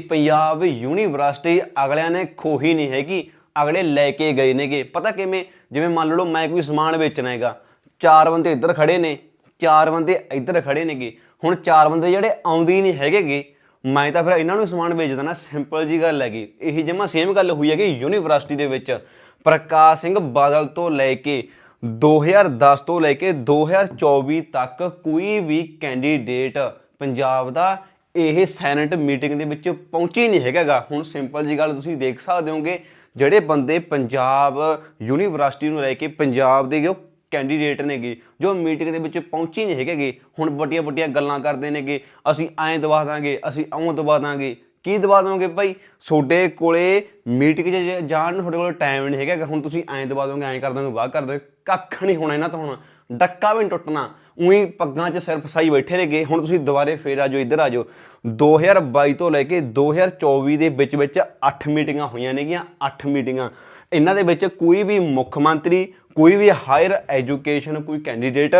Punjab university ਅਗਲਿਆਂ ਨੇ ਖੋਹੀ ਨਹੀਂ ਹੈਗੀ, ਅਗਲੇ ਲੈ ਕੇ ਗਏ ਨੇਗੇ। ਪਤਾ ਕਿਵੇਂ? ਜਿਵੇਂ ਮੰਨ ਲਓ ਮੈਂ ਕੋਈ ਸਮਾਨ ਵੇਚਣਾ ਹੈਗਾ, ਚਾਰ ਬੰਦੇ ਇੱਧਰ ਖੜੇ ਨੇ, ਚਾਰ ਬੰਦੇ ਇੱਧਰ ਖੜੇ ਨੇਗੇ। ਹੁਣ ਚਾਰ ਬੰਦੇ ਜਿਹੜੇ ਆਉਂਦੇ ਹੀ ਨਹੀਂ ਹੈਗੇਗੇ, ਮੈਂ ਤਾਂ ਫਿਰ ਇਹਨਾਂ ਨੂੰ ਸਮਾਨ ਵੇਚ ਦੇਣਾ ਸਿੰਪਲ ਜੀ ਗੱਲ ਹੈਗੀ। ਇਹੀ ਜਮਾ ਸੇਮ ਗੱਲ ਹੋਈ ਹੈਗੀ ਯੂਨੀਵਰਸਿਟੀ ਦੇ ਵਿੱਚ। ਪ੍ਰਕਾਸ਼ ਸਿੰਘ ਬਾਦਲ ਤੋਂ ਲੈ ਕੇ 2010 ਤੋਂ ਲੈ ਕੇ 2024 ਤੱਕ ਕੋਈ ਵੀ ਕੈਂਡੀਡੇਟ ਪੰਜਾਬ ਦਾ ਇਹ ਸੈਨੇਟ ਮੀਟਿੰਗ ਦੇ ਵਿੱਚ ਪਹੁੰਚੀ ਨਹੀਂ ਹੈਗਾਗਾ। ਹੁਣ ਸਿੰਪਲ ਜੀ ਗੱਲ ਤੁਸੀਂ ਦੇਖ ਸਕਦੇ ਹੋਗੇ, ਜਿਹੜੇ ਬੰਦੇ ਪੰਜਾਬ ਯੂਨੀਵਰਸਿਟੀ ਨੂੰ ਲੈ ਕੇ ਪੰਜਾਬ ਦੇ ਜੋ ਕੈਂਡੀਡੇਟ ਨੇਗੇ, ਜੋ ਮੀਟਿੰਗ ਦੇ ਵਿੱਚ ਪਹੁੰਚੀ ਨਹੀਂ ਹੈਗੇਗੇ, ਹੁਣ ਵੱਡੀਆਂ ਵੱਡੀਆਂ ਗੱਲਾਂ ਕਰਦੇ ਨੇਗੇ, ਅਸੀਂ ਐਂ ਦਵਾ ਦਾਂਗੇ, ਅਸੀਂ ਇਉਂ ਦਵਾ ਦਾਂਗੇ। ਕੀ ਦਵਾ ਦੋਗੇ ਭਾਈ ਤੁਹਾਡੇ ਕੋਲੇ ਮੀਟਿੰਗ 'ਚ ਜੇ ਜਾਣ ਨੂੰ ਤੁਹਾਡੇ ਕੋਲ ਟਾਈਮ ਨਹੀਂ ਹੈਗਾ ਹੁਣ ਤੁਸੀਂ ਐਂ ਦਵਾ ਦੋਗੇ, ਐਂ ਕਰ ਦੋਗੇ, ਵਾਹ ਕਰ ਦੋਗੇ, ਕੱਖ ਨਹੀਂ ਹੋਣਾ ਇਹਨਾਂ ਤੋਂ ਹੁਣ। ਡੱਕਾ ਵੀ ਨਹੀਂ ਟੁੱਟਣਾ। ਉਹੀ ਪੱਗਾਂ 'ਚ ਸਿਰ ਫਸਾਈ ਬੈਠੇ ਨੇਗੇ ਹੁਣ ਤੁਸੀਂ ਦੁਬਾਰੇ ਫੇਰ ਆ ਜਾਓ, ਇੱਧਰ ਆ ਜਾਓ। 2022 ਤੋਂ ਲੈ ਕੇ 2024 ਦੇ ਵਿੱਚ ਵਿੱਚ 8 ਮੀਟਿੰਗਾਂ ਹੋਈਆਂ ਨੇਗੀਆਂ 8 ਮੀਟਿੰਗਾਂ। ਇਹਨਾਂ ਦੇ ਵਿੱਚ ਕੋਈ ਵੀ ਮੁੱਖ ਮੰਤਰੀ, ਕੋਈ ਵੀ ਹਾਇਰ ਐਜੂਕੇਸ਼ਨ ਕੋਈ ਕੈਂਡੀਡੇਟ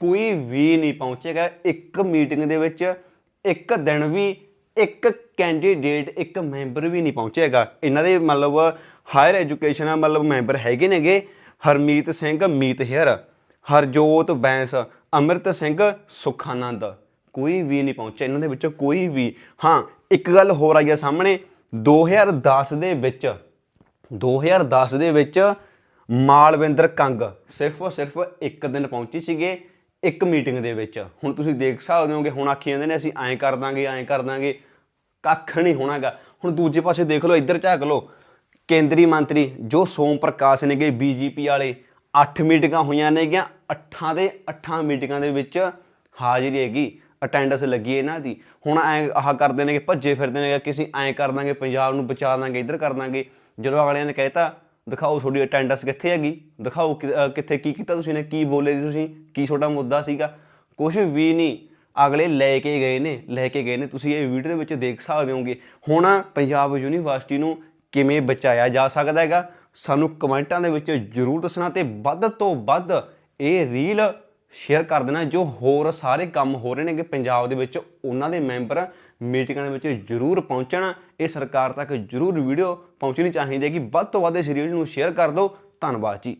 ਕੋਈ ਵੀ ਨਹੀਂ ਪਹੁੰਚੇਗਾ। ਇੱਕ ਮੀਟਿੰਗ ਦੇ ਵਿੱਚ ਇੱਕ ਦਿਨ ਵੀ ਇੱਕ ਕੈਂਡੀਡੇਟ, ਇੱਕ ਮੈਂਬਰ ਵੀ ਨਹੀਂ ਪਹੁੰਚੇਗਾ। ਇਹਨਾਂ ਦੇ ਮਤਲਬ ਹਾਇਰ ਐਜੂਕੇਸ਼ਨ ਮਤਲਬ ਮੈਂਬਰ ਹੈਗੇ ਨੇਗੇ, ਹਰਮੀਤ ਸਿੰਘ, ਮੀਤ ਹੇਅਰ। ਹਰਜੋਤ ਬੈਂਸ, ਅੰਮ੍ਰਿਤ ਸਿੰਘ ਸੁਖਾਨੰਦ। ਕੋਈ ਵੀ ਨਹੀਂ ਪਹੁੰਚਿਆ ਇਹਨਾਂ ਦੇ ਵਿੱਚੋਂ, ਕੋਈ ਵੀ। ਹਾਂ, ਇੱਕ ਗੱਲ ਹੋਰ ਆਈ ਆ ਸਾਹਮਣੇ। 2010 ਦੇ ਵਿੱਚ 2010 ਦੇ ਵਿੱਚ ਮਾਲਵਿੰਦਰ ਕੰਗ ਸਿਰਫ ਸਿਰਫ ਇੱਕ ਦਿਨ ਪਹੁੰਚੀ ਸੀਗੇ ਇੱਕ ਮੀਟਿੰਗ ਦੇ ਵਿੱਚ। ਹੁਣ ਤੁਸੀਂ ਦੇਖ ਸਕਦੇ ਹੋਗੇ, ਹੁਣ ਆਖੀ ਜਾਂਦੇ ਨੇ, ਅਸੀਂ ਐਂ ਕਰ ਦਾਂਗੇ, ਐਂ ਕਰ ਦਾਂਗੇ। ਕੱਖ ਨਹੀਂ ਹੋਣਾਗਾ। ਹੁਣ ਦੂਜੇ ਪਾਸੇ ਦੇਖ ਲਓ, ਇੱਧਰ ਝਾਕ ਲਓ। ਕੇਂਦਰੀ ਮੰਤਰੀ ਜੋ ਸੋਮ ਪ੍ਰਕਾਸ਼ ਨੇਗੇ ਬੀਜੇਪੀ ਵਾਲੇ। 8 ਮੀਟਿੰਗਾਂ ਹੋਈਆਂ ਨੇਗੀਆਂ। 8 ਦੇ 8 ਮੀਟਿੰਗਾਂ ਦੇ ਵਿੱਚ ਹਾਜ਼ਰੀ ਹੈਗੀ ਅਟੈਂਡੈਂਸ ਲੱਗੀ ਇਹਨਾਂ ਦੀ। ਹੁਣ ਐ ਆਹ ਕਰਦੇ ਨੇ ਕਿ ਭੱਜੇ ਫਿਰਦੇ ਨੇ ਕਿ ਅਸੀਂ ਐਂ ਕਰ ਦਾਂਗੇ, ਪੰਜਾਬ ਨੂੰ ਬਚਾ ਦਾਂਗੇ, ਇੱਧਰ ਕਰ ਦਾਂਗੇ। ਜਦੋਂ ਅਗਲਿਆਂ ਨੇ ਕਹਿਤਾ, ਦਿਖਾਓ ਤੁਹਾਡੀ ਅਟੈਂਡੈਂਸ ਕਿੱਥੇ ਹੈਗੀ, ਦਿਖਾਓ ਕਿ- ਕਿੱਥੇ ਕੀ ਕੀਤਾ ਤੁਸੀਂ ਨੇ, ਕੀ ਬੋਲੇ ਸੀ ਤੁਸੀਂ, ਕੀ ਤੁਹਾਡਾ ਮੁੱਦਾ ਸੀਗਾ। ਕੁਝ ਵੀ ਨਹੀਂ, ਅਗਲੇ ਲੈ ਕੇ ਗਏ ਨੇ, ਲੈ ਕੇ ਗਏ ਨੇ। ਤੁਸੀਂ ਇਹ ਵੀਡੀਓ ਦੇ ਵਿੱਚ ਦੇਖ ਸਕਦੇ ਹੋਗੇ। ਹੁਣ ਪੰਜਾਬ ਯੂਨੀਵਰਸਿਟੀ ਨੂੰ ਕਿਵੇਂ ਬਚਾਇਆ ਜਾ ਸਕਦਾ ਹੈਗਾ, ਸਾਨੂੰ ਕਮੈਂਟਾਂ ਦੇ ਵਿੱਚ ਜਰੂਰ ਦੱਸਣਾ ਤੇ ਵੱਧ ਤੋਂ ਵੱਧ ਇਹ ਰੀਲ ਸ਼ੇਅਰ ਕਰ ਦੇਣਾ ਜੋ ਹੋਰ ਸਾਰੇ ਕੰਮ ਹੋ ਰਹੇ ਨੇਗੇ ਪੰਜਾਬ ਦੇ ਵਿੱਚ, ਉਹਨਾਂ ਦੇ ਮੈਂਬਰ ਮੀਟਿੰਗਾਂ ਦੇ ਵਿੱਚ ਜਰੂਰ ਪਹੁੰਚਣ। ਇਹ ਸਰਕਾਰ ਤੱਕ ਜਰੂਰ ਵੀਡੀਓ ਪਹੁੰਚਣੀ ਚਾਹੀਦੀ ਹੈ ਕਿ ਵੱਧ ਤੋਂ ਵੱਧ ਇਸ ਰੀਲ ਨੂੰ ਸ਼ੇਅਰ ਕਰ ਦਿਓ। ਧੰਨਵਾਦ ਜੀ।